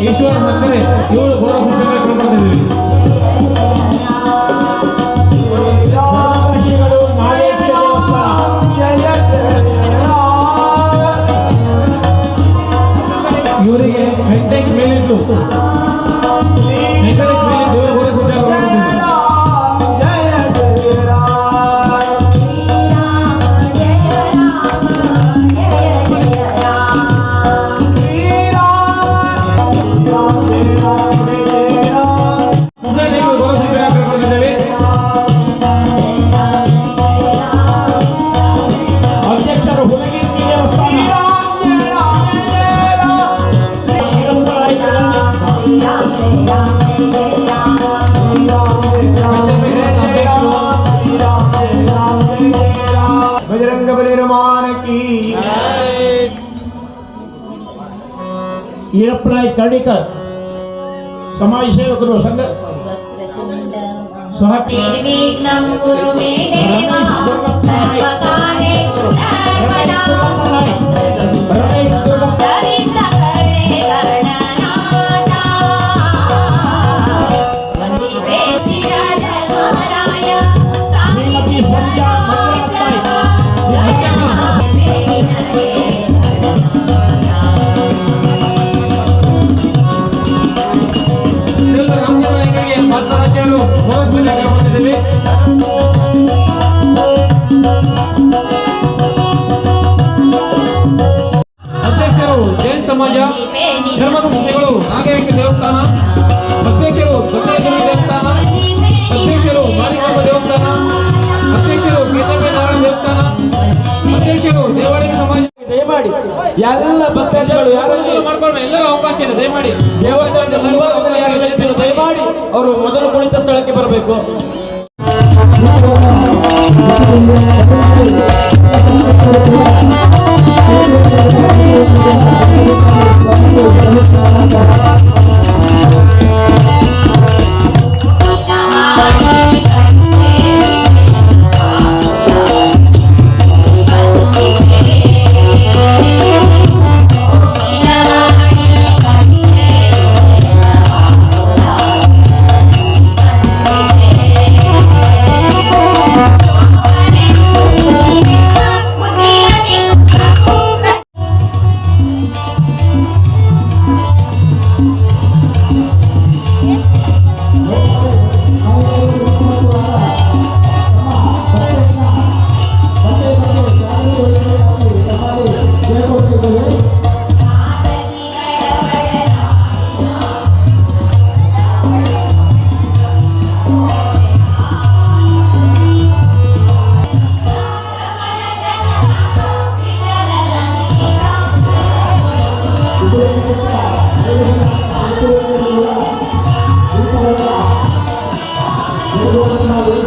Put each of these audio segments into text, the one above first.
ಈಶ್ವರ ಮಕ್ಕಳೇ ಏಳು ಬೋರ ಹುಟ್ಟಿದ ಕ್ರಮದಲ್ಲಿ बजरंग बलिमान की ಈರಪ್ಪನಾಯಿ ಕರ್ಣಿಕರ್ ಸಮಾಜ ಸೇವಕರು ಸಂಘ ಸಹಕಾರ ಎಲ್ಲ ಭಕ್ತಾದಿಗಳು ಎಲ್ಲರೂ ಅವಕಾಶ ಇದೆ, ದಯಮಾಡಿ. ದೇವಸ್ಥಾನದ ಮುಂಭಾಗದಲ್ಲಿ ಯಾರು ಹೇಳ್ತಿರೋ ದಯಮಾಡಿ ಅವರು ಮೊದಲು ಕುಳಿತ ಸ್ಥಳಕ್ಕೆ ಬರಬೇಕು. అందులో ఉన్నాడు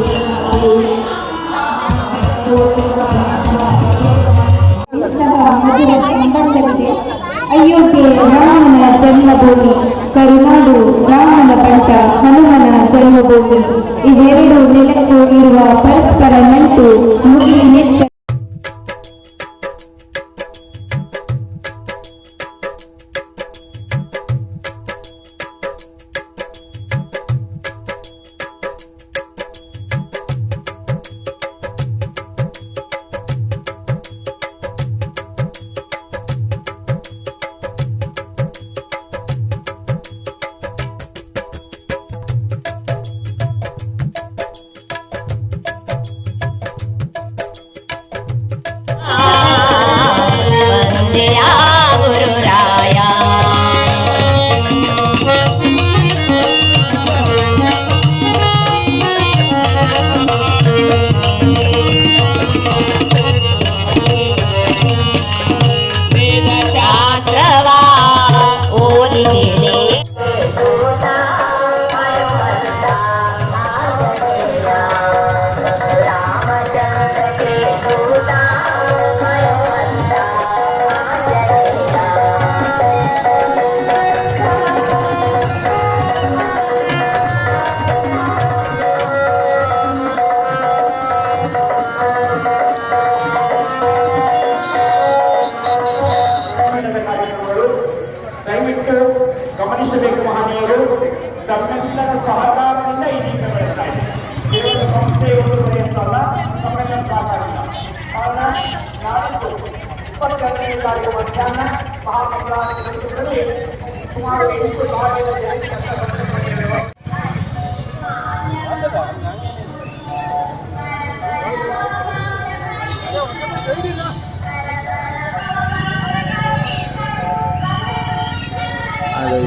ಗಮನಿಸಬೇಕು ಮಹನೀಯರು. ತಮ್ಮೆಲ್ಲರ ಸಹಕಾರದಿಂದ ದೀಪ ಬೆಳೆಸ್ತಾ ಇದೆ. ಕೇವಲ ಸಂಸ್ಥೆಯವರು ಬರೆಯುತ್ತಲ್ಲ ತಮ್ಮೆಲ್ಲರ ಸಹಕಾರದಿಂದ. ಕಾರಣ ನಾಡಿದ್ದು ಇಪ್ಪತ್ತೆರಡನೇ ತಾರೀಕು ಮಧ್ಯಾಹ್ನ ನಡೆಸುವುದರಲ್ಲಿ ಸುಮಾರು ಎಂಟು ಸಾವಿರ